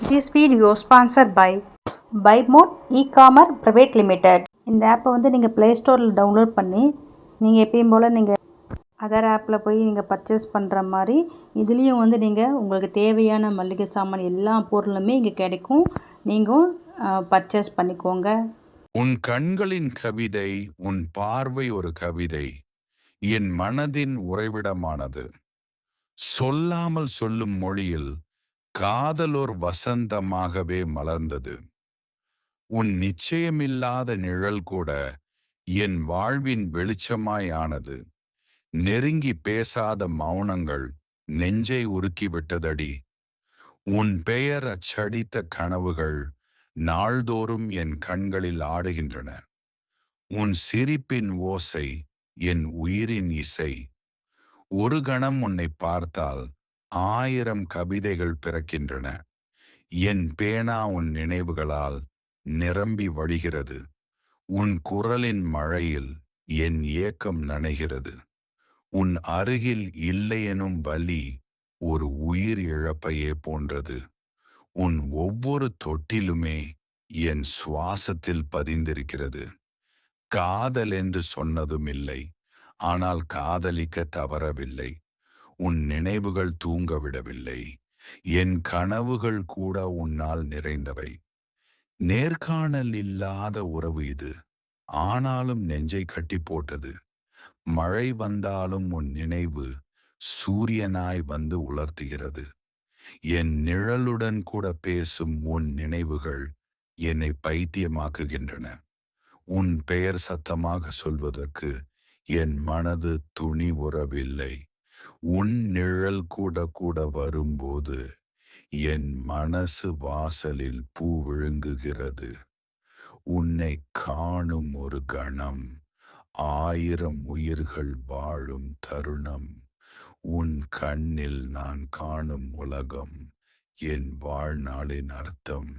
This video sponsor by Bymot ecommerce private limited இந்த ஆப்பை வந்து நீங்கள் ப்ளே ஸ்டோரில் டவுன்லோட் பண்ணி நீங்கள் எப்பயும் போல் நீங்கள் அதர் ஆப்பில் போய் நீங்கள் பர்ச்சேஸ் பண்ணுற மாதிரி இதுலேயும் வந்து நீங்கள் உங்களுக்கு தேவையான மளிகை சாமான் எல்லா பொருளுமே இங்கே கிடைக்கும். நீங்கள் பர்ச்சேஸ் பண்ணிக்கோங்க. உன் கண்களின் கவிதை உன் பார்வை ஒரு கவிதை. என் மனதின் உறைவிடமானது. சொல்லாமல் சொல்லும் மொழியில் காதலோர் வசந்தமாகவே மலர்ந்தது. உன் நிச்சயமில்லாத நிழல் கூட என் வாழ்வின் வெளிச்சமாய் ஆனது. நெருங்கி பேசாத மௌனங்கள் நெஞ்சை உருக்கிவிட்டதடி. உன் பெயர் அச்சடித்த கனவுகள் நாள்தோறும் என் கண்களில் ஆடுகின்றன. உன் சிரிப்பின் ஓசை என் உயிரின் இசை. ஒரு கணம் உன்னை பார்த்தால் ஆயிரம் கவிதைகள் பிறக்கின்றன. என் பேனா உன் நினைவுகளால் நிரம்பி வழிகிறது. உன் குரலின் மழையில் என் ஏக்கம் நனைகிறது. உன் அருகில் இல்லையெனும் வலி ஒரு உயிர் இழப்பையே போன்றது. உன் ஒவ்வொரு தொட்டிலுமே என் சுவாசத்தில் பதிந்திருக்கிறது. காதல் என்று சொன்னதும் இல்லை ஆனால் காதலிக்க தவறவில்லை. உன் நினைவுகள் தூங்க விடவில்லை என் கனவுகள் கூட உன்னால் நிறைந்தவை. நேர்காணல் இல்லாத உறவு இது. ஆனாலும் நெஞ்சை கட்டி போட்டது. மழை வந்தாலும் உன் நினைவு சூரியனாய் வந்து உலர்த்துகிறது. என் நிழலுடன் கூட பேசும் உன் நினைவுகள் என்னை பைத்தியமாக்குகின்றன. உன் பெயர் சத்தமாக சொல்வதற்கு என் மனது துணி உறவில்லை உன் நிழல் கூட கூட வரும்போது என் மனசு வாசலில் பூ விழுங்குகிறது. உன்னை காணும் ஒரு கணம் ஆயிரம் உயிர்கள் வாழும் தருணம். உன் கண்ணில் நான் காணும் உலகம் என் வாழ்நாளின் அர்த்தம்.